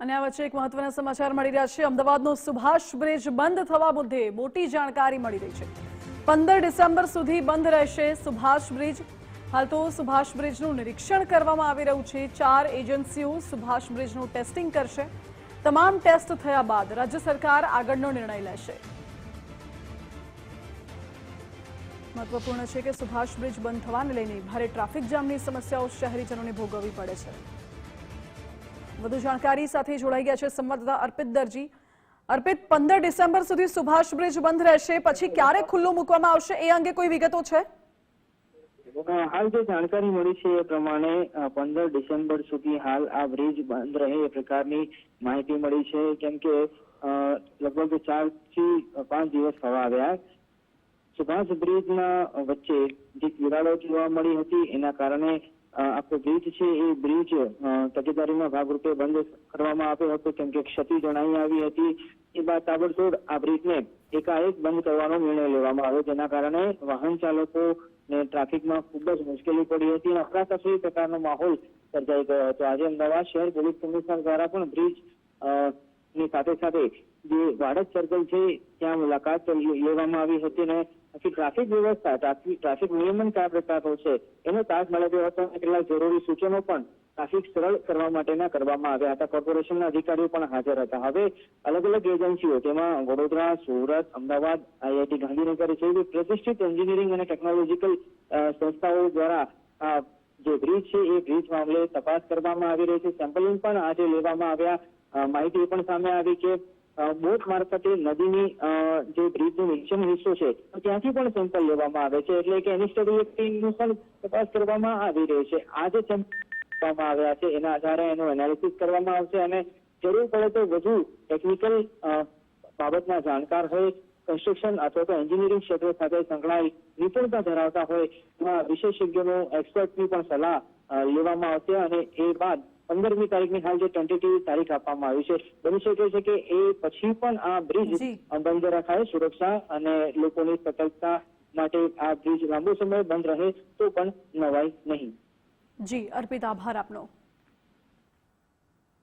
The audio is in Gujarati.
અને આ વચ્ચે એક મહત્વના સમાચાર મળી રહ્યા છે. અમદાવાદનો સુભાષ બ્રિજ બંધ થવા મુદ્દે મોટી જાણકારી મળી રહી છે. પંદર ડિસેમ્બર સુધી બંધ રહેશે સુભાષ બ્રિજ. હાલ તો સુભાષ બ્રિજનું નિરીક્ષણ કરવામાં આવી રહ્યું છે. ચાર એજન્સીઓ સુભાષ બ્રિજનું ટેસ્ટિંગ કરશે. તમામ ટેસ્ટ થયા બાદ રાજ્ય સરકાર આગળનો નિર્ણય લેશે. મહત્વપૂર્ણ છે કે સુભાષ બ્રિજ બંધ થવાને લઈને ભારે ટ્રાફિક જામની સમસ્યાઓ શહેરીજનોને ભોગવવી પડે છે. વધુ જાણકારી સાથે જોડાઈ ગયા છે સંવાદદાતા અર્પિત દરજી. અર્પિત, પંદર ડિસેમ્બર સુધી સુભાષ બ્રિજ બંધ રહેશે. પછી ક્યારે ખુલ્લું મૂકવામાં આવશે? એ અંગે કોઈ વિગતો છે? હાલ જે જાણકારી મળી છે એ પ્રમાણે પંદર ડિસેમ્બર સુધી હાલ આ બ્રિજ બંધ રહે એ પ્રકારની માહિતી મળી છે. કેમ કે લગભગ ચારથી પાંચ દિવસ થવા આવ્યા. સુભાષ બ્રિજના વચ્ચે જે તિરાડો જોવા મળી હતી, એના કારણે આખો બ્રિજ છે એ બ્રિજ તકેદારીના ભાગરૂપે બંધ કરવામાં આવ્યો હતો. કેમ કે ક્ષતિ જણાઈ આવી હતી. એ બાદ તાબડતોડ આ બ્રિજને એકાએક બંધ કરવાનો નિર્ણય લેવામાં આવ્યો. જેના કારણે વાહન ચાલકો ને ટ્રાફિકમાં ખૂબ જ મુશ્કેલી પડી હતી અને અફરાતફરી પ્રકારનો માહોલ સર્જાઈ ગયો હતો. આજે અમદાવાદ શહેર પોલીસ કમિશનર દ્વારા પણ બ્રિજ ની સાથે સાથે જે વાડજ સર્કલ છે, ત્યાં મુલાકાત લેવામાં આવી હતી અને પછી ટ્રાફિક વ્યવસ્થા, ટ્રાફિક નિયમન કયા પ્રકારનો છે, એનો તાજ મળે અને કેટલાક જરૂરી સૂચનો પણ ટ્રાફિક સરળ કરવા માટેના કરવામાં આવ્યા હતા. કોર્પોરેશનના અધિકારીઓ પણ હાજર હતા. હવે અલગ અલગ એજન્સીઓ, તેમાં વડોદરા, સુરત, અમદાવાદ, આઈઆઈટી ગાંધીનગર જેવી પ્રતિષ્ઠિત એન્જિનિયરિંગ અને ટેકનોલોજીકલ સંસ્થાઓ દ્વારા જે બ્રિજ છે, એ બ્રિજ મામલે તપાસ કરવામાં આવી રહી છે. સેમ્પલિંગ પણ આજે લેવામાં આવ્યા. માહિતી પણ સામે આવી કે બોટ મારફતે નદીની જે બ્રિજનો નીચેનો હિસ્સો છે ત્યાંથી પણ સેમ્પલ લેવામાં આવે છે. એટલે કે એની સ્ટડીનું પણ તપાસ કરવામાં આવી રહી છે. આ જે સેમ્પલ આવ્યા છે, એના આધારે એનું એનાલિસિસ કરવામાં આવશે અને જરૂર પડે તો વધુ ટેકનિકલ બાબતના જાણકાર હોય કન્સ્ટ્રક્શન અથવા તો એન્જિનિયરિંગ ક્ષેત્ર સાથે સંકળાયેલ નિપુણતા ધરાવતા હોય એવા વિશેષજ્ઞનો એક્સપર્ટની પણ સલાહ લેવામાં આવશે અને એ બાદ પંદરમી તારીખની હાલ જે ટેન્ટેટિવ તારીખ આપવામાં આવી છે બની શકે છે કે એ પછી પણ આ બ્રિજ બંધ રખાય સુરક્ષા અને લોકોની સતર્કતા માટે આ બ્રિજ લાંબો સમય બંધ રહે તો પણ નવાય નહીં. જી અર્પિત આભાર આપનો.